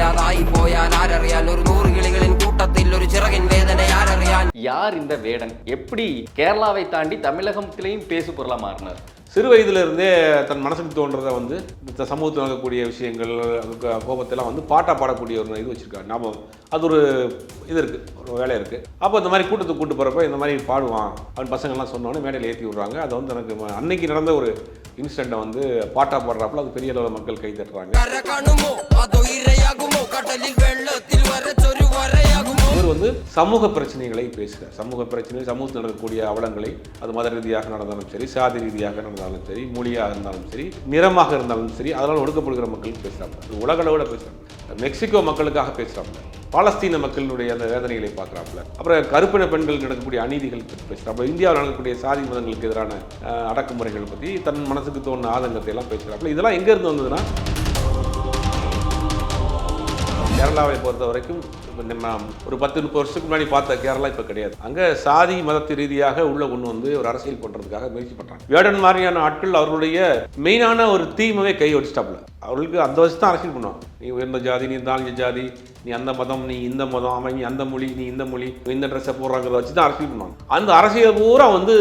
ഇല്ലാതായി പോയാൽ ആരറിയാൻ ഒരു നൂറ് കിളികളിൻ കൂട്ടത്തിൽ ഒരു ചിറകിൻ വേദന ആരറിയാൻ யார் இந்த வேடன் எப்படி கேரளாவை தாண்டி தமிழகத்திலையும் பேசு பொருளா மாறினார் சிறு வயதிலிருந்தே தன் மனசுக்கு தோன்றதை வந்து இந்த சமூகத்தில் நடக்கக்கூடிய விஷயங்கள் அதுக்கு கோபத்தெல்லாம் வந்து பாட்டாக பாடக்கூடிய ஒரு இது வச்சுருக்காரு ஞாபகம். அது ஒரு இது இருக்குது ஒரு வேலை இருக்குது அப்போ இந்த மாதிரி கூட்டத்துக்கு கூட்டு போகிறப்ப இந்த மாதிரி பாடுவான் அப்படின்னு பசங்கள்லாம் சொன்னோன்னே மேடையில் ஏற்றி விட்றாங்க. அது வந்து எனக்கு அன்றைக்கி அன்னைக்கு நடந்த ஒரு இன்சிடெண்ட்டை வந்து பாட்டாக பாடுறாப்புல அது பெரிய அளவில் மக்கள் கை தட்டுறாங்க. சமூக பிரச்சனைகளை பேசுகிறார். சமூக பிரச்சனை சமூகத்தில் நடக்கக்கூடிய அவலங்களை அது மத ரீதியாக நடந்தாலும் சரி சாதி ரீதியாக நடந்தாலும் சரி மொழியாக இருந்தாலும் சரி நிறமாக இருந்தாலும் சரி அதனால் ஒடுக்கப்படுகிற மக்களுக்கு பேசுகிறாங்க உலக அளவில் பேசுகிறாங்க மெக்சிகோ மக்களுக்காக பேசுகிறாங்க பாலஸ்தீன மக்களுடைய அந்த வேதனைகளை பார்க்குறாப்புல. அப்புறம் கருப்பின பெண்கள் நடக்கக்கூடிய அநீதிகள் பற்றி பேசுகிறாப்புல இந்தியாவில் நடக்கக்கூடிய சாதி மதங்களுக்கு எதிரான அடக்குமுறைகள் பற்றி தன் மனசுக்கு தோணுன ஆதங்கத்தை எல்லாம் பேசுகிறாப்புல இதெல்லாம் எங்கேருந்து வந்ததுன்னா கேரளாவை பொறுத்த வரைக்கும் இப்ப ஒரு பத்து முப்பது வருஷத்துக்கு முன்னாடி பார்த்த கேரளா இப்போ கிடையாது. அங்கே சாதி மதத்து ரீதியாக உள்ள ஒன்று வந்து ஒரு அரசியல் பண்ணுறதுக்காக முயற்சி பண்ணுறாங்க வேடன் மாதிரியான ஆட்கள் அவர்களுடைய மெயினான ஒரு தீமவே கை வச்சுட்டாப்புல அவர்களுக்கு அந்த வருஷம் தான் அரசியல் பண்ணுவாங்க. நீ உயர்ந்த ஜாதி நீ தாழ்ந்த ஜாதி நீ அந்த மதம் நீ இந்த மதம் அவன் நீ அந்த மொழி நீ இந்த மொழி நீ இந்த ட்ரெஸ்ஸை போடுறாங்கிறத வச்சு தான் அரசியல் பண்ணுவாங்க. அந்த அரசியல் பூரா வந்து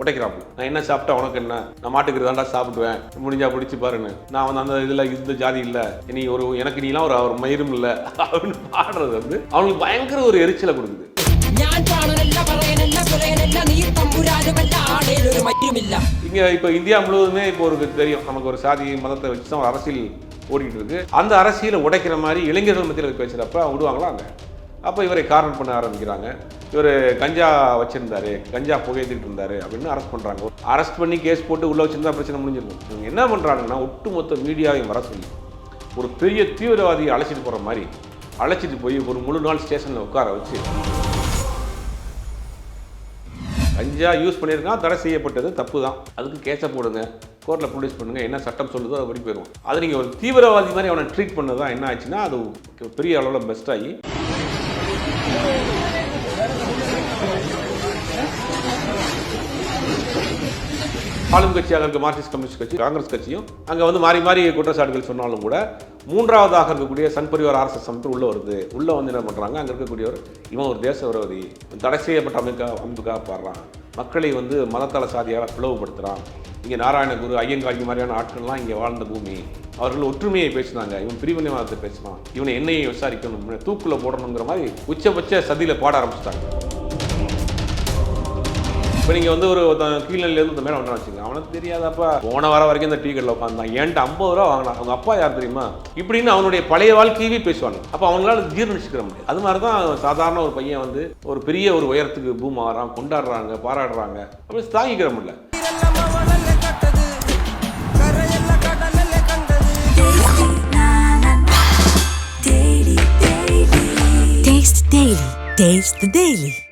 உடைக்கிறாப்புல. நான் என்ன சாப்பிட்டா உனக்கு என்ன? நான் மாட்டுக்கு தாண்டா சாப்பிடுவேன். முடிஞ்சா பிடிச்சி பாருன்னு. நான் வந்து அந்த இதில் இந்த ஜாதி இல்லை. நீ ஒரு எனக்கு நீலாம் ஒரு ஒரு மயிரும் இல்லை. அப்படின்னு ஆடுறது வந்து அவங்களுக்கு பயங்கர ஒரு எரிச்சலை கொடுக்குது. இங்க இப்ப இந்தியா முழுவதுமே இப்போ ஒரு தெரியும். நமக்கு ஒரு சாதி மதத்தை வச்சு தான் அரசியல் ஓடிக்கிட்டு இருக்கு. அந்த அரசியலை உடைக்கிற மாதிரி இளைஞர்கள் மத்தியில் பேசுகிறப்ப அவங்க விடுவாங்களா? அங்கே அப்போ இவரை காரணம் பண்ண ஆரம்பிக்கிறாங்க. இவர் கஞ்சா வச்சுருந்தாரு கஞ்சா புகையத்திட்டு இருந்தாரு அப்படின்னு அரெஸ்ட் பண்ணுறாங்க அரெஸ்ட் பண்ணி கேஸ் போட்டு உள்ளே வச்சுருந்தா பிரச்சனை முடிஞ்சிருக்கும். இவங்க என்ன பண்ணுறாங்கன்னா ஒட்டுமொத்த மீடியாவையும் வர சொல்லி ஒரு பெரிய தீவிரவாதியை அழைச்சிட்டு போகிற மாதிரி அழைச்சிட்டு போய் ஒரு முழு நாள் ஸ்டேஷனில் உட்கார வச்சு கஞ்சா யூஸ் பண்ணியிருக்கான் தடை செய்யப்பட்டது தப்பு தான் அதுக்கு கேஸை போடுங்க. கோர்ட்டில் ப்ரொடியூஸ் பண்ணுங்க. என்ன சட்டம் சொல்லுதோ அதை படி போயிடுவோம். அது நீங்கள் ஒரு தீவிரவாதி மாதிரி அவனை ட்ரீட் பண்ணதான் என்ன ஆச்சுன்னா அது பெரிய அளவில் பெஸ்ட் ஆகி. ஆளும் கட்சியாக இருக்க மார்க்சிஸ்ட் கம்யூனிஸ்ட் கட்சி காங்கிரஸ் கட்சியும். அங்கே வந்து மாறி மாறி குற்றச்சாட்டுகள் சொன்னாலும் கூட மூன்றாவதாக இருக்கக்கூடிய சன் பரிவார் ஆர்எஸ்எஸ் அமைப்பு உள்ளே வருது. உள்ளே வந்து என்ன பண்ணுறாங்க அங்கே இருக்கக்கூடியவர் இவன் ஒரு தேச விரோதி. தடை செய்யப்பட்ட அமைக்க அமைப்புக்காக பாடுறான். மக்களை வந்து மதத்தள சாதியாக பிளவுபடுத்துகிறான் இங்கே நாராயணகுரு ஐயங்காய் மாதிரியான ஆட்கள்லாம் இங்கே வாழ்ந்த பூமி. அவர்கள் ஒற்றுமையை பேசினாங்க. இவன் பிரிவினைவாதத்தை பேசினான். இவனை என்னையை விசாரிக்கணும். தூக்கில் போடணுங்கிற மாதிரி உச்சபட்ச சதியில் பாட ஆரம்பிச்சிட்டாங்க. இப்போ நீங்கள் வந்து ஒரு கீழ்நிலையிலேருந்து இந்த மேலே வந்தா வச்சுங்க அவனுக்கு தெரியாதப்பா போன வர வரைக்கும் இந்த டீ கடையில் உட்காந்தான் ஏன்ட்டு ஐம்பது ரூபா வாங்கினான் அவங்க அப்பா யார் தெரியுமா? இப்படின்னு அவனுடைய பழைய வாழ்க்கையவே பேசுவாங்க. அப்போ அவங்களால ஜீர்ணிச்சுக்கிற முடியும் அது மாதிரி தான் சாதாரண ஒரு பையன் வந்து ஒரு பெரிய ஒரு உயரத்துக்கு பூம் ஆகிறான் கொண்டாடுறாங்க பாராடுறாங்க. அப்படி தாங்கிக்கிற முடியல. Taste Daily.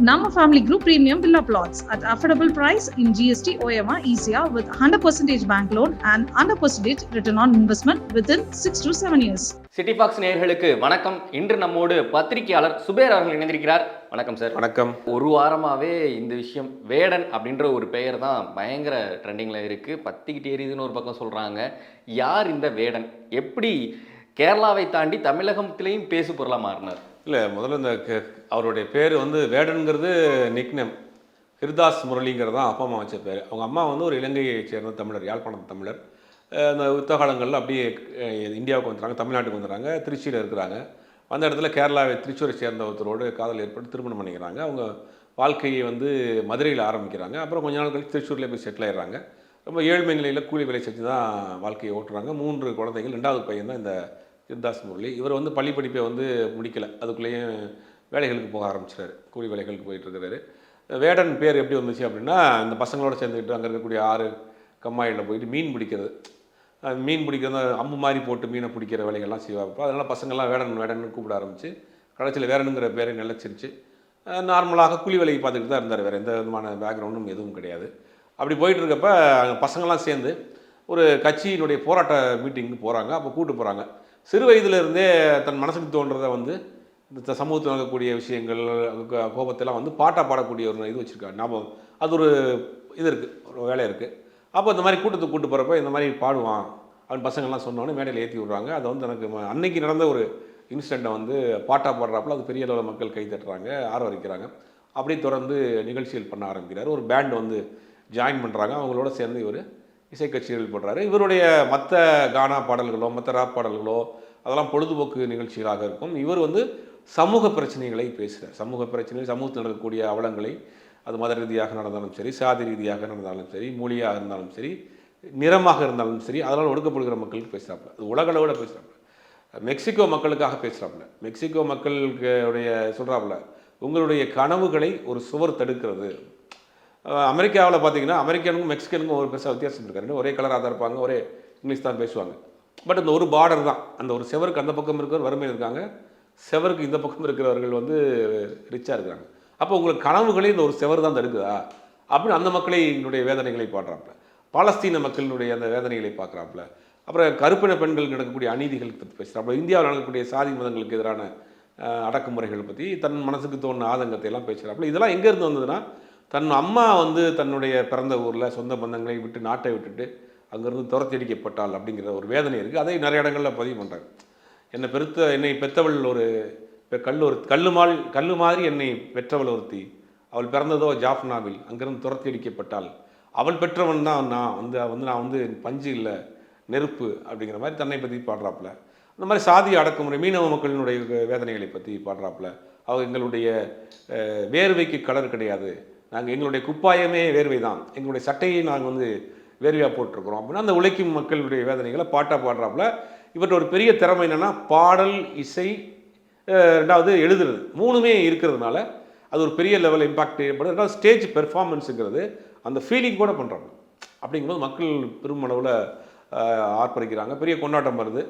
The Daily. Nama Family Group Premium Villa Plots at affordable price in GST OMR ECR with 100% bank loan and 100% return on investment within 6 to 7 years. City box நேயர்களுக்கு வணக்கம். இன்று நம்மோடு பத்திரிகையாளர் சுபேர் அவர்கள் இணைந்திருக்கிறார். வணக்கம் சார் வணக்கம். ஒரு வாரமாவே இந்த விஷயம் வேடன் அப்படின்ற ஒரு பெயர் தான் பயங்கர ட்ரெண்டிங்கில் இருக்கு. பத்திக்கிட்டு எரியுதுன்னு ஒரு பக்கம் சொல்றாங்க. யார் இந்த வேடன்? எப்படி கேரளாவை தாண்டி தமிழகத்திலையும் பேசு பொருளா மாறினார்? இல்லை முதல்ல இந்த அவருடைய பேர் வந்து வேடனுங்கிறது நிக்னேம் ஹிர்தாஸ் முரளிங்கிறது தான் அப்பா அம்மா வச்ச பேர் அவங்க அம்மா வந்து ஒரு இலங்கையை சேர்ந்த தமிழர் யாழ்ப்பாணத்து தமிழர். அந்த யுத்த காலங்களில் அப்படியே இந்தியாவுக்கு வந்துடுறாங்க தமிழ்நாட்டுக்கு வந்துடுறாங்க திருச்சியில் இருக்கிறாங்க. அந்த இடத்துல கேரளாவை திருச்சூரை சேர்ந்த ஒருத்தரோடு காதல் ஏற்பட்டு திருமணம் பண்ணிக்கிறாங்க. அவங்க வாழ்க்கையை வந்து மதுரையில் ஆரம்பிக்கிறாங்க. அப்புறம் கொஞ்ச நாள் கழிச்சு திருச்சூரில் போய் செட்டில் ஆயிடுறாங்க. ரொம்ப ஏழ்மை நிலையில் கூலி வேலை செஞ்சு தான் வாழ்க்கையை ஓட்டுறாங்க. மூன்று குழந்தைகள் ரெண்டாவது பையன் தான் இந்த சித்தாஸ் முரளி. இவர் வந்து பள்ளி படிப்பை வந்து முடிக்கலை. அதுக்குள்ளேயும் வேலைகளுக்கு போக ஆரம்பிச்சிட்டாரு. கூலி வேலைகளுக்கு போயிட்டு இருக்கிறாரு. வேடன் பேர் எப்படி வந்துச்சு அப்படின்னா இந்த பசங்களோட சேர்ந்துக்கிட்டு அங்கே இருக்கக்கூடிய ஆறு கம்மாயில் போயிட்டு மீன் பிடிக்கிறது. மீன் பிடிக்கிறது அம்பு மாதிரி போட்டு மீனை பிடிக்கிற வேலைகள்லாம் செய்வாங்க. அதனால் பசங்கள்லாம் வேடன் வேடன்னு கூப்பிட ஆரம்பிச்சு கடைசியில் வேடனுங்கிற பேரை நிலச்சிருச்சு. நார்மலாக கூலி வேலைக்கு பார்த்துக்கிட்டு தான் இருந்தார். வேறு எந்த விதமான பேக்ரவுண்டும் எதுவும் கிடையாது. அப்படி போயிட்டு இருக்கப்ப பசங்கள்லாம் சேர்ந்து ஒரு கட்சியினுடைய போராட்ட மீட்டிங்க்கு போகிறாங்க அப்போ கூப்பிட்டு போகிறாங்க சிறு வயதிலிருந்தே தன் மனசுக்கு தோன்றதை வந்து இந்த சமூகத்தில் நடக்கக்கூடிய விஷயங்கள் கோபத்தெல்லாம் வந்து பாட்டாக பாடக்கூடிய ஒரு இது வச்சுருக்காரு. ஞாபகம். அது ஒரு இது இருக்குது ஒரு வேலை இருக்குது அப்போ இந்த மாதிரி கூட்டத்துக்கு கூட்டு போகிறப்ப இந்த மாதிரி பாடுவான் அவன் பசங்கள்லாம் சொன்னோன்னே மேடையில் ஏற்றி விட்றாங்க. அதை வந்து எனக்கு அன்னைக்கு நடந்த ஒரு இன்சிடெண்ட்டை வந்து பாட்டாக பாடுறாப்புல அது பெரிய அளவில் மக்கள் கை தட்டுறாங்க ஆரவரிக்கிறாங்க அப்படியே தொடர்ந்து நிகழ்ச்சிகள் பண்ண ஆரம்பிக்கிறார். ஒரு பேண்ட் வந்து ஜாயின் பண்ணுறாங்க அவங்களோட சேர்ந்து இவர் இசை கச்சேரிகள் போடுறாரு. இவருடைய மற்ற கானா பாடல்களோ மற்ற ராப் பாடல்களோ அதெல்லாம் பொழுதுபோக்கு நிகழ்ச்சிகளாக இருக்கும். இவர் வந்து சமூக பிரச்சனைகளை பேசுகிறார் சமூக பிரச்சனைகள் சமூகத்தில் நடக்கக்கூடிய அவலங்களை அது மத ரீதியாக நடந்தாலும் சரி சாதி ரீதியாக நடந்தாலும் சரி மொழியாக இருந்தாலும் சரி நிறமாக இருந்தாலும் சரி அதனால் ஒடுக்கப்படுகிற மக்களுக்கு பேசுகிறாப்புல அது உலக அளவில் பேசுகிறாப்புல மெக்சிகோ மக்களுக்காக பேசுகிறாப்புல மெக்சிகோ மக்களுக்கு உடைய சொல்கிறாப்புல உங்களுடைய கனவுகளை ஒரு சுவர் தடுக்கிறது. அமெரிக்காவில் பார்த்தீங்கன்னா அமெரிக்கனுக்கும் மெக்சிகனுக்கும் ஒரு பெருசாக வித்தியாசம் இருக்காரு ஒரே கலராக தான் இருப்பாங்க ஒரே இங்கிலீஷ் தான் பேசுவாங்க. பட் இந்த ஒரு பார்டர் தான். அந்த ஒரு செவருக்கு அந்த பக்கம் இருக்கிற வறுமையில் இருக்காங்க. செவருக்கு இந்த பக்கம் இருக்கிறவர்கள் வந்து ரிச்சாக இருக்கிறாங்க. அப்போ உங்களுக்கு கனவுகளே இந்த ஒரு செவர் தான் தடுக்குதா? அப்படின்னு அந்த மக்களை என்னுடைய வேதனைகளை பாடுறாப்புல பாலஸ்தீன மக்களினுடைய அந்த வேதனைகளை பார்க்குறாப்புல. அப்புறம் கருப்பின பெண்கள் நடக்கக்கூடிய அநீதிகள் பற்றி பேசுகிறாப்புல இந்தியாவில் நடக்கக்கூடிய சாதி மதங்களுக்கு எதிரான அடக்குமுறைகள் பற்றி தன் மனசுக்கு தோணுன ஆதங்கத்தை எல்லாம் பேசுகிறாப்புல இதெல்லாம் எங்கேருந்து வந்ததுன்னா தன் அம்மா வந்து தன்னுடைய பிறந்த ஊரில் சொந்த பந்தங்களை விட்டு நாட்டை விட்டுட்டு அங்கேருந்து துரத்தி அடிக்கப்பட்டாள் அப்படிங்கிற ஒரு வேதனை இருக்குது அதை நிறைய இடங்களில் பதிவு பண்ணுறாங்க என்னை பெருத்த என்னை பெற்றவள் ஒரு கல் ஒரு கல்லுமாள் கல்லு மாதிரி என்னை பெற்றவள் ஒருத்தி. அவள் பிறந்ததோ ஜாஃப்னாவில் அங்கிருந்து துரத்தி அடிக்கப்பட்டாள் அவள் பெற்றவன் தான் நான் வந்து வந்து நான் வந்து பஞ்சு இல்லை நெருப்பு அப்படிங்கிற மாதிரி தன்னை பற்றி பாடுறாப்புல. அந்த மாதிரி சாதி அடக்குமுறை மீனவ மக்களினுடைய வேதனைகளை பற்றி பாடுறாப்புல. அவங்க எங்களுடைய வேர்வைக்கு கலர் கிடையாது. நாங்கள் எங்களுடைய குப்பாயமே வேர்வை தான் எங்களுடைய சட்டையை நாங்கள் வந்து வேர்வையாக போட்டிருக்கிறோம். அப்படின்னா அந்த உழைக்கும் மக்களுடைய வேதனைகளை பாட்டாக பாடுறாப்புல. இவர்கிட்ட ஒரு பெரிய திறமை என்னென்னா பாடல் இசை ரெண்டாவது எழுதுறது. மூணுமே இருக்கிறதுனால அது ஒரு பெரிய லெவல் இம்பாக்ட் ஏற்படுது. ரெண்டாவது ஸ்டேஜ் பெர்ஃபார்மன்ஸுங்கிறது அந்த ஃபீலிங் கூட பண்ணுறாங்க அப்படிங்கும்போது மக்கள் பெருமளவில் ஆர்ப்பரிக்கிறாங்க. பெரிய கொண்டாட்டம் வருது.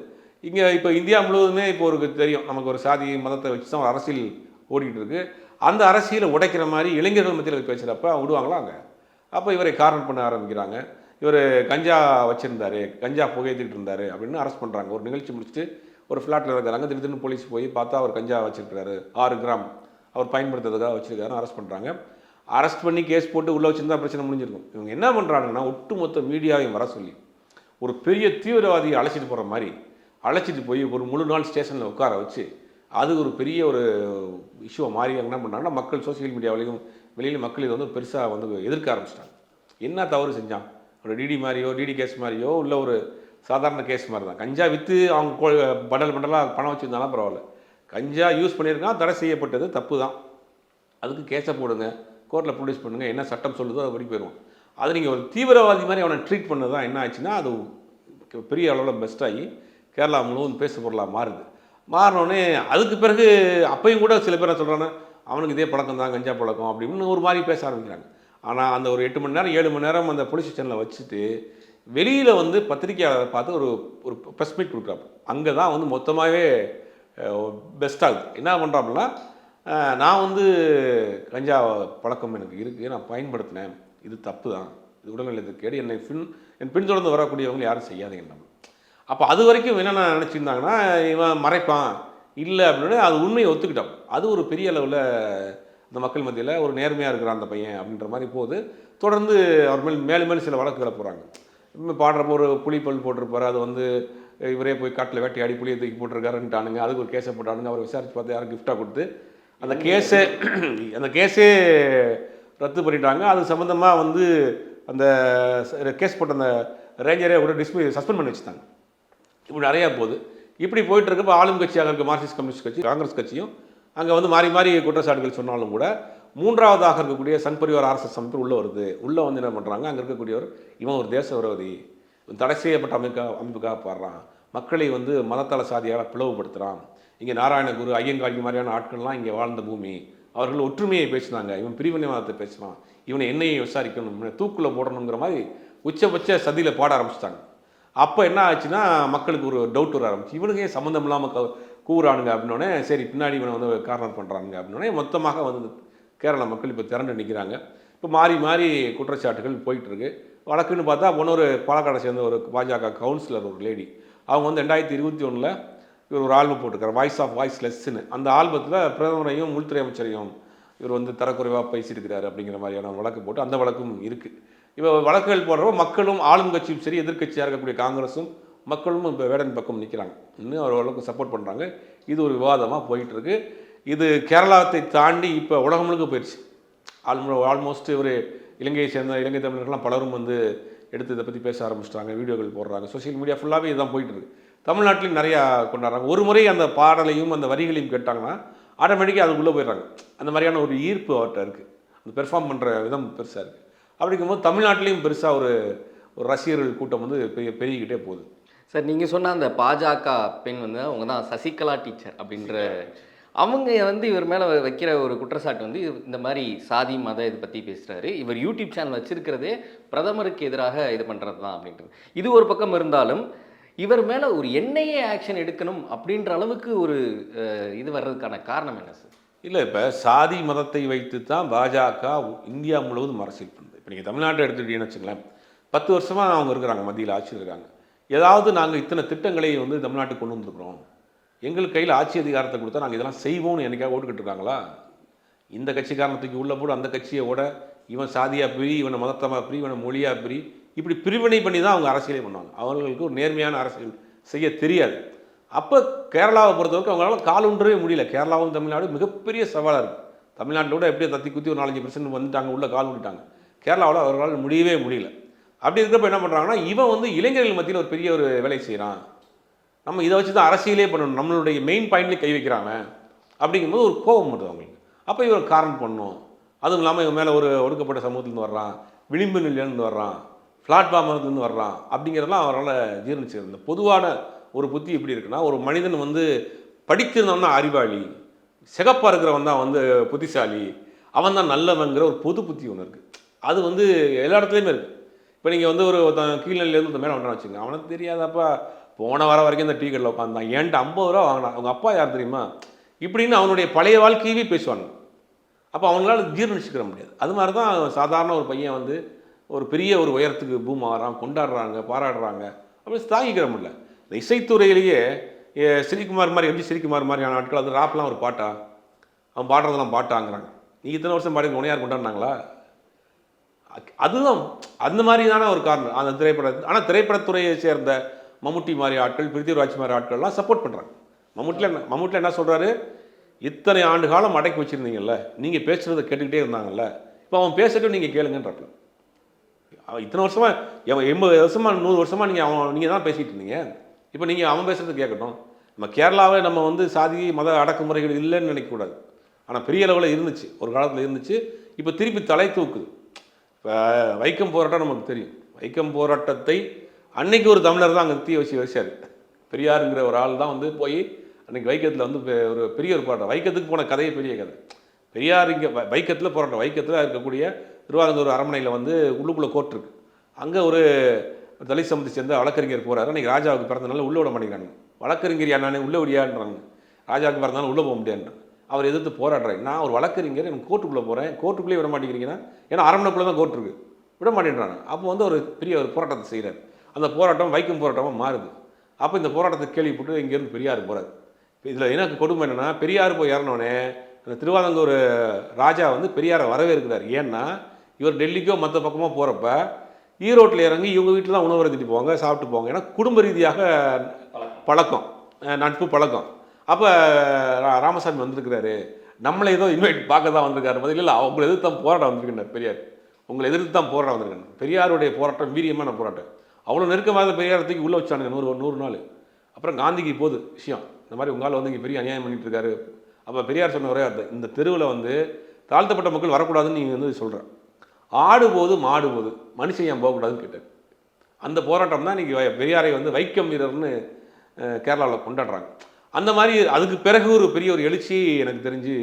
இங்கே இப்போ இந்தியா முழுவதுமே இப்போ ஒரு தெரியும். நமக்கு ஒரு சாதி மதத்தை வச்சு தான் ஒரு அரசியல் ஓடிக்கிட்டு இருக்குது அந்த அரசியலை உடைக்கிற மாதிரி இளைஞர்கள் மத்தியில் பேசுகிறப்ப விடுவாங்களா அங்கே? அப்போ இவரை காரணம் பண்ண ஆரம்பிக்கிறாங்க. இவர் கஞ்சா வச்சுருந்தாரு கஞ்சா புகைத்துக்கிட்டு இருந்தார் அப்படின்னு அரெஸ்ட் பண்ணுறாங்க ஒரு நிகழ்ச்சி முடிச்சுட்டு ஒரு ஃப்ளாட்டில் இருக்கிறாங்க திடீர்னு போலீஸ் போய் பார்த்தா அவர் கஞ்சா வச்சுருக்கிறாரு. ஆறு கிராம் அவர் பயன்படுத்துறதுக்காக வச்சுருக்காரு அரெஸ்ட் பண்ணுறாங்க அரெஸ்ட் பண்ணி கேஸ் போட்டு உள்ளே வச்சிருந்தா பிரச்சனை முடிஞ்சிருக்கும். இவங்க என்ன பண்ணுறாங்கன்னா ஒட்டுமொத்த மீடியாவையும் வர சொல்லி ஒரு பெரிய தீவிரவாதியை அழைச்சிட்டு போகிற மாதிரி அழைச்சிட்டு போய் ஒரு முழு நாள் ஸ்டேஷனில் உட்கார வச்சு அது ஒரு பெரிய ஒரு இஷ்யூவை மாறி என்ன பண்ணாங்கன்னா மக்கள் சோஷியல் மீடியாவிலையும் வெளியில் மக்கள் இதை வந்து பெருசாக வந்து எதிர்க்க ஆரம்பிச்சிட்டாங்க. என்ன தவறு செஞ்சான்? ஒரு டிடி மாதிரியோ டிடி கேஸ் மாதிரியோ உள்ள ஒரு சாதாரண கேஸ் மாதிரி தான் கஞ்சா விற்று அவங்க கொ- பண்டல் பண்டலாக பணம் வச்சுருந்தாலும் பரவாயில்ல. கஞ்சா யூஸ் பண்ணியிருக்கான் தடை செய்யப்பட்டது தப்பு தான் அதுக்கு கேஸை போடுங்க கோர்ட்டில் ப்ரொடியூஸ் பண்ணுங்கள் என்ன சட்டம் சொல்லுதோ அது படி போயிடுவோம் அது நீங்கள் ஒரு தீவிரவாதி மாதிரி அவனை ட்ரீட் பண்ணது தான் என்ன ஆச்சுன்னா அது பெரிய அளவில் பெஸ்ட்டாகி கேரளா முழுவதும் பேசு பொருளாக மாறுது. மாறினோடனே அதுக்கு பிறகு அப்பையும் கூட சில பேர் சொல்கிறாங்க அவனுக்கு இதே பழக்கம் தான் கஞ்சா பழக்கம் அப்படின்னு ஒரு மாதிரி பேச ஆரம்பிக்கிறாங்க. ஆனால் அந்த ஒரு எட்டு மணி நேரம் ஏழு மணி நேரம் அந்த போலீஸ் ஸ்டேஷனில் வச்சுட்டு வெளியில் வந்து பத்திரிக்கையாளரை பார்த்து ஒரு ஒரு ப்ரெஸ் மீட் கொடுக்குறாப்பு அங்கே தான் வந்து மொத்தமாகவே பெஸ்ட்டாகுது என்ன பண்ணுறாப்புல நான் வந்து கஞ்சா பழக்கம் எனக்கு இருக்குது நான் பயன்படுத்தினேன். இது தப்பு தான். இது உடல்நலத்துக்கு கேடு. என்னை பின் என் பின்தொடர்ந்து வரக்கூடியவங்க யாரும் செய்யாதீங்க நம்ம அப்போ அது வரைக்கும் என்னென்ன நினச்சிருந்தாங்கன்னா இவன் மறைப்பான். இல்லை அப்படின்னு அது உண்மையை ஒத்துக்கிட்டான். அது ஒரு பெரிய அளவில் இந்த மக்கள் மத்தியில் ஒரு நேர்மையாக இருக்கிறான் அந்த பையன் அப்படின்ற மாதிரி போகுது. தொடர்ந்து அவர் மேல் மேலும் மேலும் சில வழக்குகளை போகிறாங்க பாடுறப்போ ஒரு புலி பல் அது வந்து இவரே போய் காட்டில் வேட்டையாடி புளியை தூக்கி போட்டிருக்காருன்ட்டானுங்க. அதுக்கு ஒரு கேஸை போட்டானுங்க. அவர் விசாரித்து பார்த்து யாரும் கிஃப்டாக கொடுத்து அந்த கேஸே அந்த கேஸே ரத்து பண்ணிட்டாங்க. அது சம்மந்தமாக வந்து அந்த கேஸ் போட்ட அந்த ரேஞ்சரே கூட டிஸ்மி சஸ்பெண்ட் பண்ணி வச்சுட்டாங்க. இப்படி நிறையா போகுது. இப்படி போயிட்டு இருக்கப்போ ஆளும் கட்சியாக இருக்க மார்க்சிஸ்ட் கம்யூனிஸ்ட் கட்சி காங்கிரஸ் கட்சியும் அங்கே வந்து மாறி மாறி குற்றச்சாட்டுகள் சொன்னாலும் கூட மூன்றாவதாக இருக்கக்கூடிய சங் பரிவார் ஆர்எஸ்எஸ் அமைப்பு உள்ளே வருது. உள்ளே வந்து என்ன பண்ணுறாங்க அங்கே இருக்கக்கூடியவர் இவன் ஒரு தேச விரோதி. தடை செய்யப்பட்ட அமைக்கா அமைப்புக்காக பாடுறான். மக்களை வந்து மதத்தள சாதியால் பிளவுபடுத்துகிறான் இங்கே நாராயணகுரு ஐயங்காளி மாதிரியான ஆட்கள்லாம் இங்கே வாழ்ந்த பூமி. அவர்கள் ஒற்றுமையை பேசினாங்க. இவன் பிரிவினைவாதத்தை பேசினான் இவனை என்னையை விசாரிக்கணும். இவனை போடணுங்கிற மாதிரி உச்சபட்ச சதியில் பாட ஆரம்பிச்சிட்டாங்க. அப்போ என்ன ஆச்சுன்னா மக்களுக்கு ஒரு டவுட் வர ஆரம்பிச்சு. இவனுங்க சம்மந்தம் இல்லாமல் க கூறானுங்க அப்படின்னோடனே சரி பின்னாடி இவனை வந்து கார்னர் பண்ணுறானுங்க அப்படின்னோடனே மொத்தமாக வந்து கேரள மக்கள் இப்போ திரண்டு நிற்கிறாங்க இப்போ மாறி மாறி குற்றச்சாட்டுகள் போயிட்டுருக்கு. வழக்குன்னு பார்த்தா ஒரு பாலக்காடை சேர்ந்த ஒரு பாஜக கவுன்சிலர் ஒரு லேடி அவங்க வந்து ரெண்டாயிரத்தி இருபத்தி ஒன்றில் இவர் ஒரு ஆல்பம் போட்டிருக்காரு வாய்ஸ் ஆஃப் வாய்ஸ் லெஸ்ன்னு அந்த ஆல்பத்தில் பிரதமரையும் உள்துறை அமைச்சரையும் இவர் வந்து தரக்குறைவாக பேசியிருக்கிறாரு அப்படிங்கிற மாதிரியான வழக்கு போட்டு அந்த வழக்கும் இருக்குது இப்போ வழக்குகள் போடுறப்போ மக்களும் ஆளும் கட்சியும் சரி எதிர்க்கட்சியாக இருக்கக்கூடிய காங்கிரஸும் மக்களும் இப்போ வேடன் பக்கம் நிற்கிறாங்க இன்னும் ஓரளவுக்கு சப்போர்ட் பண்ணுறாங்க இது ஒரு விவாதமாக போயிட்டுருக்கு. இது கேரளாத்தை தாண்டி இப்போ உலகம் முழுக்க போயிடுச்சு ஆல்மோ ஆல்மோஸ்ட் ஒரு இலங்கையை சேர்ந்த இலங்கை தமிழர்கள்லாம் பலரும் வந்து எடுத்து இதை பற்றி பேச ஆரம்பிச்சிட்டாங்க வீடியோக்கள் போடுறாங்க. சோஷியல் மீடியா ஃபுல்லாகவே இதுதான் போயிட்டுருக்கு. தமிழ்நாட்டிலையும் நிறையா கொண்டாடுறாங்க. ஒரு முறை அந்த பாடலையும் அந்த வரிகளையும் கேட்டாங்கன்னா ஆட்டோமேட்டிக்காக அதுக்குள்ளே போயிடுறாங்க. அந்த மாதிரியான ஒரு ஈர்ப்பு அவர்கிட்ட இருக்குது அந்த பெர்ஃபார்ம் பண்ணுற விதம் பெருசாக இருக்குது அப்படிங்கும்போது தமிழ்நாட்டிலையும் பெருசாக ஒரு ஒரு ரசிகர்கள் கூட்டம் வந்து பெரிய பெருகிக்கிட்டே போகுது. சார் நீங்கள் சொன்ன அந்த பாஜக பெண் வந்து அவங்க தான் சசிகலா டீச்சர் அப்படின்ற அவங்க வந்து இவர் மேலே வைக்கிற ஒரு குற்றச்சாட்டு வந்து இந்த மாதிரி சாதி மத இதை பற்றி பேசுகிறாரு இவர் யூடியூப் சேனல் வச்சிருக்கிறதே பிரதமருக்கு எதிராக இது பண்ணுறது தான் அப்படின்றது. இது ஒரு பக்கம் இருந்தாலும் இவர் மேலே ஒரு என்ஐஏ ஆக்ஷன் எடுக்கணும் அப்படின்ற அளவுக்கு ஒரு இது வர்றதுக்கான காரணம் என்ன சார்? இல்லை இப்போ சாதி மதத்தை வைத்து தான் பாஜக இந்தியா முழுவதும் அரசியல் பண்ணுது. இப்போ நீங்கள் தமிழ்நாட்டை எடுத்துக்கிட்டீங்கன்னு வச்சுங்களேன் பத்து வருஷமாக அவங்க இருக்கிறாங்க மத்தியில் ஆட்சியில் இருக்காங்க. ஏதாவது நாங்கள் இத்தனை திட்டங்களை வந்து தமிழ்நாட்டுக்கு கொண்டு வந்திருக்கிறோம். எங்களுக்கு கையில் ஆட்சி அதிகாரத்தை கொடுத்தா நாங்கள் இதெல்லாம் செய்வோம்னு என்னைக்காக ஓட்டுக்கிட்டு இருக்காங்களா இந்த கட்சிக்காரணத்துக்கு உள்ள போடு அந்த கட்சியை ஓட இவன் சாதியாக பிரி இவனை மதத்தமா பிரி இவனை மொழியாக பிரி இப்படி பிரிவினை பண்ணி தான் அவங்க அரசியலே பண்ணுவாங்க. அவர்களுக்கு ஒரு நேர்மையான அரசியல் செய்ய தெரியாது. அப்போ கேரளாவை பொறுத்தவரைக்கும் அவங்களால காலுன்றவே முடியல. கேரளாவும் தமிழ்நாடு மிகப்பெரிய சவாலாக இருக்குது தமிழ்நாட்டோட எப்படியோ தத்தி குத்தி ஒரு நாலஞ்சு பர்சன்ட் வந்துட்டாங்க உள்ளே கால் விட்டுட்டாங்க. கேரளாவில் அவர்களால் முடியவே முடியல. அப்படி இருக்கிறப்ப என்ன பண்ணுறாங்கன்னா இவன் வந்து இளைஞர்கள் மத்தியில் ஒரு பெரிய ஒரு வேலை செய்கிறான் நம்ம இதை வச்சு தான் அரசியலே பண்ணணும். நம்மளுடைய மெயின் பாயிண்ட்லேயே கை வைக்கிறாங்க அப்படிங்கும்போது ஒரு கோபம் வருது அவங்களுக்கு. அப்போ இவன் காரணம் பண்ணும். அதுவும் இல்லாமல் இவன் மேலே ஒரு ஒடுக்கப்பட்ட சமூகத்துலேருந்து வர்றான். விளிம்பு நிலையிலேருந்து வர்றான். பிளாட்ஃபார்ம்லேருந்து வர்றான். அப்படிங்கிறதெல்லாம் அவரால் ஜீர்ணிச்சு இந்த பொதுவான ஒரு புத்தி எப்படி இருக்குன்னா ஒரு மனிதன் வந்து படிச்சிருந்தவன் தான் அறிவாளி. சிகப்பாக இருக்கிறவன் தான் வந்து புத்திசாலி. அவன் தான் நல்லவங்கிற ஒரு பொது புத்தி ஒன்று இருக்குது அது வந்து எல்லா இடத்துலையுமே இருக்குது இப்போ நீங்கள் வந்து ஒரு ஒருத்தன் கீழ்நிலையிலேருந்து இந்த மேலே வந்தான்னு வச்சுங்க அவனுக்கு தெரியாதப்பா போன வர வரைக்கும் இந்த டீ கடையில் உட்காந்தான் ஏன்ட்டு ஐம்பது ரூபா வாங்கினான் அவங்க அப்பா யார் தெரியுமா? இப்படின்னு அவனுடைய பழைய வாழ்க்கையவே பேசுவாங்க அப்போ அவங்களால ஜீரணிச்சுக்கிற முடியாது. அது மாதிரி தான் சாதாரண ஒரு பையன் வந்து ஒரு பெரிய ஒரு உயரத்துக்கு பூம் ஆகிறான் கொண்டாடுறாங்க பாராடுறாங்க. அப்படி தாங்கிக்கிற முடியல. இந்த இசைத்துறையிலேயே ஸ்ரீகுமார் மாதிரி எம்ஜி ஸ்ரீகுமார் மாதிரியான ஆட்கள் அது ராப்லாம் ஒரு பாட்டா? அவன் பாடுறதெல்லாம் பாட்டாங்கிறாங்க. நீ இத்தனை வருஷம் பாடி உனையார் கொண்டாடினாங்களா? அதுதான் அந்த மாதிரி தானே ஒரு காரணம். அந்த திரைப்பட ஆனால் திரைப்படத்துறையை சேர்ந்த மம்முட்டி மாதிரி ஆட்கள் பிருத்திவிராஜ் மாதிரி ஆட்கள்லாம் சப்போர்ட் பண்ணுறாங்க மம்முட்டில் என்ன மம்முட்டில் என்ன சொல்கிறாரு இத்தனை ஆண்டு காலம் அடக்கி வச்சுருந்தீங்கல்ல நீங்கள் பேசுகிறத கேட்டுக்கிட்டே இருந்தாங்கல்ல இப்போ அவன் பேசட்டும் நீங்கள் கேளுங்கன்றப்ப அவன் இத்தனை வருஷமாக எவன் எண்பது வருஷமாக நூறு வருஷமாக நீங்கள் அவன் நீங்கள் தான் பேசிகிட்டு இருந்தீங்க. இப்போ நீங்கள் அவன் பேசுகிறது கேட்கட்டும். நம்ம கேரளாவை நம்ம வந்து சாதி மத அடக்குமுறைகள் இல்லைன்னு நினைக்கக்கூடாது. ஆனால் பெரிய அளவில் இருந்துச்சு ஒரு காலத்தில் இருந்துச்சு. இப்போ திருப்பி தலை தூக்குது. இப்போ வைக்கம் போராட்டம் நமக்கு தெரியும். வைக்கம் போராட்டத்தை அன்னைக்கு ஒரு தமிழர் தான் அங்கே தீ வச்சு வச்சார். பெரியாருங்கிற ஒரு ஆள் தான் வந்து போய் அன்னைக்கு வைக்கத்தில் வந்து ஒரு பெரிய ஒரு போராட்டம். வைக்கத்துக்கு போன கதையே பெரிய கதை. பெரியார் இங்கே வைக்கத்தில் போராட்டம். வைக்கத்தில் இருக்கக்கூடிய திருவாரூர் அரண்மனையில் வந்து உள்ளுக்குள்ளே கோர்ட் இருக்கு. அங்கே ஒரு தலித் சமத்தை சேர்ந்த வழக்கறிஞர் போகிறாரு அன்றைக்கி ராஜாவுக்கு பிறந்தனால உள்ளே விட மாட்டேங்கிறாங்க. வழக்கறிஞர் நானே உள்ளே விடியான்றாங்க. ராஜாவுக்கு பிறந்தனால உள்ளே போக முடியாதுன்றாங்க அவர் எதிர்த்து போராடுறேன் நான் ஒரு வழக்கறிஞர் எனக்கு கோர்ட்டுக்குள்ளே போகிறேன் கோர்ட்டுக்குள்ளே விட மாட்டேங்கிறீங்கன்னா ஏன்னா அரண்மனைக்குள்ளே தான் கோர்ட் இருக்கு. விட மாட்டேன்றாங்க. அப்போ வந்து ஒரு பெரிய ஒரு போராட்டத்தை செய்கிறார் அந்த போராட்டம் வைக்கம் போராட்டமாக மாறுது. அப்போ இந்த போராட்டத்தை கேள்விப்பட்டு இங்கேருந்து பெரியார் போகிறார் இதில் எனக்கு கொடுமை என்னன்னா பெரியார் போய் இறங்கினோடனே அந்த திருவாதங்கூர் ராஜா வந்து பெரியாரை வரவேற்கிறார். ஏன்னா இவர் டெல்லிக்கோ மற்ற பக்கமோ போகிறப்ப ஈரோட்டில் இறங்கி இவங்க வீட்டில் தான் உணவு எடுத்துட்டு போவாங்க சாப்பிட்டு போவாங்க. ஏன்னா குடும்ப ரீதியாக பழக்கம். நட்பு பழக்கம். அப்போ ராமசாமி வந்திருக்கிறாரு. நம்மளை ஏதோ இன்வைட் பார்க்க தான் வந்திருக்காரு. பதில் இல்லை அவங்களை எதிர்த்து தான் போராட வந்திருக்கின்றார் பெரியார். உங்களை எதிர்த்து தான் போராட வந்திருக்கேன் பெரியாருடைய போராட்டம் வீரியமான போராட்டம். அவ்வளோ நெருக்கமாக பெரியாரை தூக்கி உள்ளே வச்சானுங்க நூறு நூறு நாள். அப்புறம் காந்திக்கு போகுது விஷயம். இந்த மாதிரி உங்களால் வந்து இங்கே பெரிய அநியாயம் பண்ணிட்டு இருக்காரு. அப்போ பெரியார் சொன்ன ஒரே வார்த்தை இந்த தெருவில் வந்து தாழ்த்தப்பட்ட மக்கள் வரக்கூடாதுன்னு நீங்கள் வந்து சொல்கிறேன் ஆடு போது மாடு போது மனுஷன் ஏன் போகக்கூடாதுன்னு கேட்டார் அந்த போராட்டம் தான் இன்றைக்கி பெரியாரை வந்து வைக்கம் வீரர்னு கேரளாவில் கொண்டாடுறாங்க. அந்த மாதிரி அதுக்கு பிறகு ஒரு பெரிய ஒரு எழுச்சி எனக்கு தெரிஞ்சு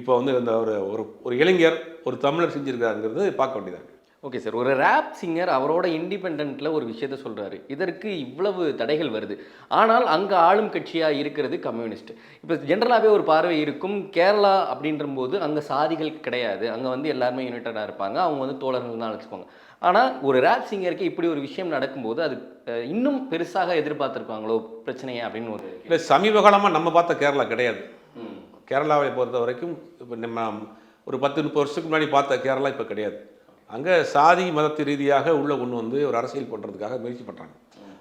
இப்போ வந்து இந்த ஒரு ஒரு ஒரு இளைஞர் ஒரு தமிழர் செஞ்சுருக்காருங்கிறது பார்க்க வேண்டியதாக ஓகே சார் ஒரு ரேப் சிங்கர் அவரோட இண்டிபெண்ட்டில் ஒரு விஷயத்த சொல்கிறாரு இதற்கு இவ்வளவு தடைகள் வருது. ஆனால் அங்கே ஆளும் கட்சியாக இருக்கிறது கம்யூனிஸ்ட் இப்போ ஜென்ரலாகவே ஒரு பார்வை இருக்கும். கேரளா அப்படின்ற போது அங்கே சாதிகள் கிடையாது. அங்கே வந்து எல்லாருமே யுனைட்டடாக இருப்பாங்க. அவங்க வந்து தோழர்கள் தான் அழைச்சிப்பாங்க ஆனால் ஒரு ரேப் சிங்கருக்கு இப்படி ஒரு விஷயம் நடக்கும்போது அது இன்னும் பெருசாக எதிர்பார்த்துருக்காங்களோ பிரச்சனையே அப்படின்னு ஒரு இல்லை சமீப காலமாக நம்ம பார்த்த கேரளா கிடையாது. கேரளாவை பொறுத்த வரைக்கும் இப்போ நம்ம ஒரு பத்து முப்பது வருஷத்துக்கு முன்னாடி பார்த்த கேரளா இப்போ கிடையாது. அங்கே சாதி மதத்து ரீதியாக உள்ள கொண்டு வந்து ஒரு அரசியல் பண்ணுறதுக்காக முயற்சி பண்ணுறாங்க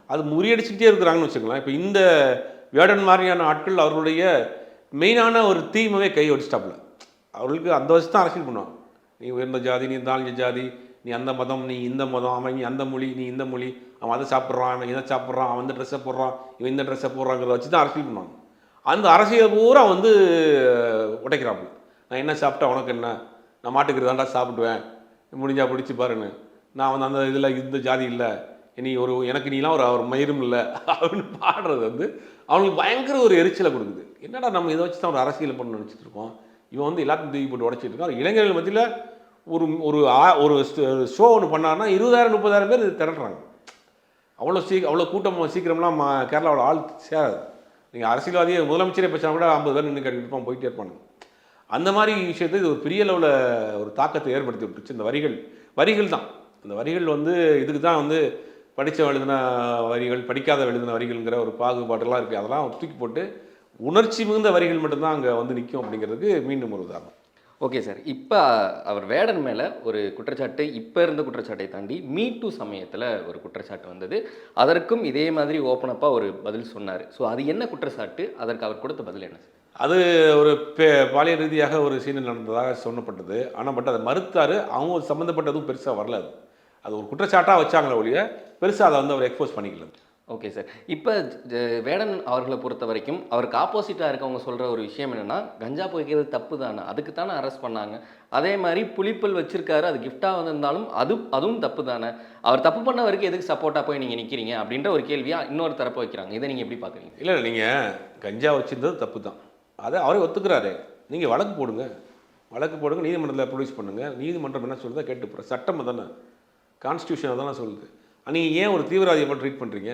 அது முறியடிச்சுக்கிட்டே இருக்கிறாங்கன்னு வச்சுக்கலாம் இப்போ இந்த வேடன் மாதிரியான ஆட்கள் அவர்களுடைய மெயினான ஒரு தீமவே கை வடிச்சிட்டாப்புல அவர்களுக்கு அந்த வச்சு தான் அரசியல் பண்ணுவாங்க. நீ உயர்ந்த ஜாதி நீ தாழ்ந்த ஜாதி நீ அந்த மதம் நீ இந்த மதம் அவன் அந்த மொழி நீ இந்த மொழி அவன் அதை சாப்பிட்றான் அவன் இதை சாப்பிட்றான் அவன் இந்த ட்ரெஸ்ஸை போடுறான் இவன் இந்த ட்ரெஸ்ஸை போடுறாங்கிறத வச்சு தான் அரசியல் பண்ணுவாங்க. அந்த அரசியல் பூரா வந்து உடைக்கிறாப்புல. நான் என்ன சாப்பிட்டா உனக்கு என்ன? நான் மாட்டுக்கு தாண்டா சாப்பிடுவேன். முடிஞ்சா பிடிச்சி பாருன்னு. நான் வந்து அந்த இதில் இந்த ஜாதி இல்லை. நீ ஒரு எனக்கு நீலாம் ஒரு ஒரு மயிரும் இல்லை. அப்படின்னு பாடுறது வந்து அவனுக்கு பயங்கர ஒரு எரிச்சலை கொடுக்குது. என்னடா நம்ம இதை வச்சு தான் ஒரு அரசியல் பண்ணணும்னு நினச்சிட்டு இருக்கோம்? இவன் வந்து எல்லாத்தையும் தூக்கி போட்டு உடச்சிட்டு இருக்கான். இளைஞர்கள் மத்தியில் ஒரு ஒரு ஆ- ஒரு ஷோ ஒன்று பண்ணாருன்னா இருபதாயிரம் முப்பதாயிரம் பேர் திரட்டுறாங்க. அவ்வளோ சீ அவ்வளோ கூட்டம் சீக்கிரம்லாம் மா- கேரளாவில் ஆள் சேராது. நீங்கள் அரசியல்வாதியை முதலமைச்சரே பேசினா கூட ஐம்பது பேர் நின்று கண்டிப்பாக இருப்பான் போயிட்டே இருப்பாங்க அந்த மாதிரி விஷயத்தை இது ஒரு பெரிய அளவில் ஒரு தாக்கத்தை ஏற்படுத்தி விட்டுருச்சு. இந்த வரிகள் வரிகள் தான். இந்த வரிகள் வந்து இதுக்கு தான் வந்து படித்த எழுதின வரிகள் படிக்காத எழுதின வரிகள்ங்கிற ஒரு பாகுபாட்டெல்லாம் இருக்குது அதெல்லாம் தூக்கி போட்டு உணர்ச்சி மிகுந்த வரிகள் மட்டும்தான் அங்கே வந்து நிற்கும் அப்படிங்கிறதுக்கு மீண்டும் ஒரு உதாரணம். Okay sir. இப்போ அவர் வேடன் மேலே ஒரு குற்றச்சாட்டு இப்போ இருந்த குற்றச்சாட்டை தாண்டி மீ டூ சமயத்தில் ஒரு குற்றச்சாட்டு வந்தது. அதற்கும் இதே மாதிரி ஓப்பனப்பாக ஒரு பதில் சொன்னார். ஸோ அது என்ன குற்றச்சாட்டு? அதற்கு அவர் கொடுத்த பதில் என்ன சார்? அது ஒரு பே பாலியல் ரீதியாக ஒரு சீனில் நடந்ததாக சொன்னப்பட்டது ஆனால் பட் அதை மறுத்தார். அவங்க சம்மந்தப்பட்டதும் பெருசாக வரல அது. அது ஒரு குற்றச்சாட்டாக வச்சாங்களே ஒழிய பெருசாக அதை வந்து அவர் எக்ஸ்போஸ் பண்ணிக்கல. ஓகே சார் இப்போ வேடன் அவர்களை பொறுத்த வரைக்கும் அவருக்கு ஆப்போசிட்டாக இருக்கவங்க சொல்கிற ஒரு விஷயம் என்னென்னா கஞ்சா போய்க்கிறது தப்பு தானே அதுக்கு தானே அரெஸ்ட் பண்ணாங்க. அதே மாதிரி புளிப்பல் வச்சுருக்காரு அது கிஃப்டாக வந்திருந்தாலும் அது அதுவும் தப்பு தானே அவர் தப்பு பண்ணவருக்கு எதுக்கு சப்போர்ட்டாக போய் நீங்கள் நிற்கிறீங்க அப்படின்ற ஒரு கேள்வியாக இன்னொரு தரப்பு வைக்கிறாங்க. இதை நீங்கள் எப்படி பார்க்குறீங்க இல்லை நீங்கள் கஞ்சா வச்சுருந்தது தப்பு தான் அதை அவரே ஒத்துக்கிறாரு. நீங்கள் வழக்கு போடுங்க. வழக்கு போடுங்க நீதிமன்றத்தில் ப்ரொடியூஸ் பண்ணுங்கள் நீதிமன்றம் என்ன சொல்லுதோ கேட்டு போகிறேன் சட்டம் தானே கான்ஸ்டியூஷன் தானே சொல்லுது. நீங்கள் ஏன் ஒரு தீவிரவாதியை மட்டும் ட்ரீட் பண்ணுறீங்க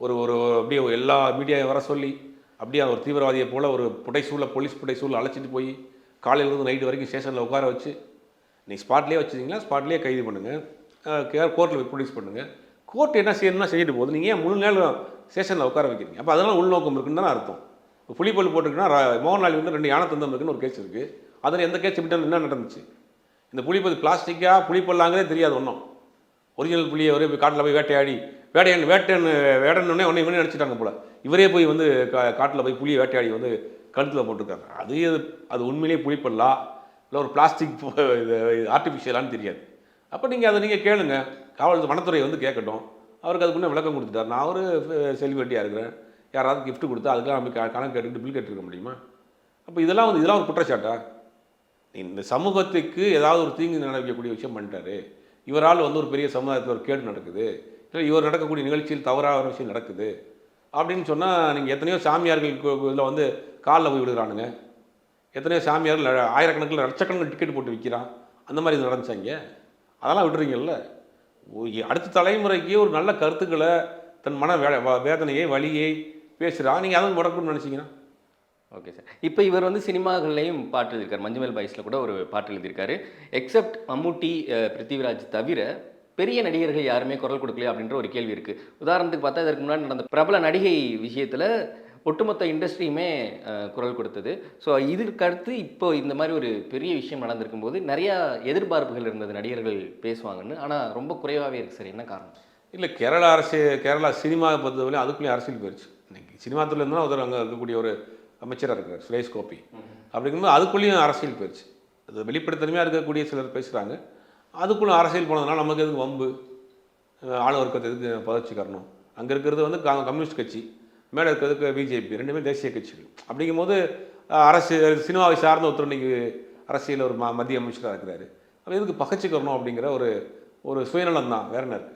ஒரு ஒரு அப்படியே எல்லா மீடியாவை வர சொல்லி அப்படியே ஒரு தீவிரவாதியை போல் ஒரு புடைசூழ போலீஸ் புடைசூழ அழைச்சிட்டு போய் காலையிலேருந்து நைட்டு வரைக்கும் ஸ்டேஷனில் உட்கார வச்சு நீ ஸ்பாட்லேயே வச்சுருந்தீங்களா ஸ்பாட்லேயே கைது பண்ணுங்கள் கோர்ட்டில் போய் ப்ரொடியூஸ் பண்ணுங்கள் கோர்ட் என்ன செய்யணும்னா செஞ்சுட்டு போகுது. நீங்கள் ஏன் முழு நேரம் ஸ்டேஷனில் உட்கார வைக்கிறீங்க? அப்போ அதெல்லாம் உள்நோக்கம் இருக்குன்னு தானே அர்த்தம். இப்போ புலிப்பல் போட்டிருக்குன்னா ர- மோகன்லால் வந்து ரெண்டு யானை தந்தம் இருக்குன்னு ஒரு கேஸ் இருக்குது அதில் எந்த கேஸ் விட்டாலும் என்ன நடந்துச்சு? இந்த புலிப்பல் பிளாஸ்டிக்காக புலிப்பல்லாங்கிறதே தெரியாது ஒன்றும் ஒரிஜினல் புலியை ஒரே போய் காட்டில் போய் வேட்டையாடி வேட்டையன் வேட்டையன் வேடன்னே உடனே இவனே நினச்சிட்டாங்க போல. இவரே போய் வந்து கா காட்டில் போய் புளியை வேட்டையாடி வந்து கழுத்தில் போட்டிருக்காங்க. அது அது உண்மையிலேயே புலிப்பல்லா இல்லை ஒரு பிளாஸ்டிக் இது ஆர்டிஃபிஷியலான்னு தெரியாது. அப்போ நீங்கள் அதை நீங்கள் கேளுங்க. காவல் வனத்துறை வந்து கேட்கட்டும். அவருக்கு அதுக்குள்ளே விளக்கம் கொடுத்துட்டார். நான் ஒரு செலிபிரிட்டியாக இருக்கிறேன். யாராவது கிஃப்ட் கொடுத்தா அதுக்கெல்லாம் நம்ம க- கணக்கு கேட்டுக்கிட்டு பில் கட்டிருக்க முடியுமா? அப்போ இதெல்லாம் வந்து இதெல்லாம் ஒரு குற்றச்சாட்டா? இந்த சமூகத்துக்கு ஏதாவது ஒரு தீங்கு நடக்கக்கூடிய விஷயம் பண்ணிட்டாரு. இவரால் வந்து ஒரு பெரிய சமுதாயத்தில் ஒரு கேடு நடக்குது. இவர் நடக்கக்கூடிய நிகழ்ச்சியில் தவறான விஷயம் நடக்குது. அப்படின்னு சொன்னால் நீங்கள் எத்தனையோ சாமியார்கள் இதில் வந்து காலில் போய் விடுறானுங்க எத்தனையோ சாமியார் ஆயிரக்கணக்கில் லட்சக்கணக்கில் டிக்கெட் போட்டு விற்கிறான் அந்த மாதிரி இது நடந்துச்சாங்க? அதெல்லாம் விடுறீங்கல்ல அடுத்த தலைமுறைக்கு ஒரு நல்ல கருத்துக்களை தன் மன வே வேதனையை வலியை பேசுகிறான் நீங்கள் அதை முடக்கணும்னு நினச்சிங்கன்னா. Okay sir. இப்போ இவர் வந்து சினிமாக்கள்லேயும் பாட்டு எழுதியிருக்காரு. மஞ்சுமேல் பாய்ஸில் கூட ஒரு பாட்டு எழுதியிருக்காரு. எக்ஸப்ட் மம்முட்டி பிருத்திவிராஜ் தவிர பெரிய நடிகர்கள் யாருமே குரல் கொடுக்கலையா அப்படின்ற ஒரு கேள்வி இருக்குது உதாரணத்துக்கு பார்த்தா இதற்கு முன்னாடி நடந்த பிரபல நடிகை விஷயத்தில் ஒட்டுமொத்த இண்டஸ்ட்ரியுமே குரல் கொடுத்தது. ஸோ இதற்கு அடுத்து இப்போ இந்த மாதிரி ஒரு பெரிய விஷயம் நடந்திருக்கும் போது நிறையா எதிர்பார்ப்புகள் இருந்தது நடிகர்கள் பேசுவாங்கன்னு. ஆனால் ரொம்ப குறைவாகவே இருக்குது சார். என்ன காரணம்? இல்லை கேரளா அரசு கேரளா சினிமாவை பொறுத்தவரை அதுக்குள்ளேயும் அரசியல் போயிடுச்சு இன்னைக்கு சினிமா துறையில் ஒருத்தர் அங்கே இருக்கக்கூடிய ஒரு அமைச்சராக இருக்கார் சுரேஷ் கோபி. அப்படிங்கும்போது அதுக்குள்ளேயும் அரசியல் போயிடுச்சு அது வெளிப்படைத்தன்மையாக இருக்கக்கூடிய சிலர் பேசுகிறாங்க அதுக்குள்ளே அரசியல் போனதுனால நமக்கு எதுக்கு வம்பு? அஹ் ஆள வர்க்கத்தை எதுக்கு பதச்சிக்கரணும் அங்கே இருக்கிறது வந்து கம்யூனிஸ்ட் கட்சி மேலே இருக்கிறதுக்கு பிஜேபி ரெண்டுமே தேசிய கட்சிகள். அப்படிங்கும்போது போது அரசு சினிமாவை சார்ந்த ஒருத்தர் இன்றைக்கி அரசியல் ஒரு ம மத்திய அமைச்சராக இருக்கிறாரு. அப்போ எதுக்கு பகச்சிக்கிறணும் அப்படிங்கிற ஒரு ஒரு சுயநலம் தான் வேற என்ன இருக்குது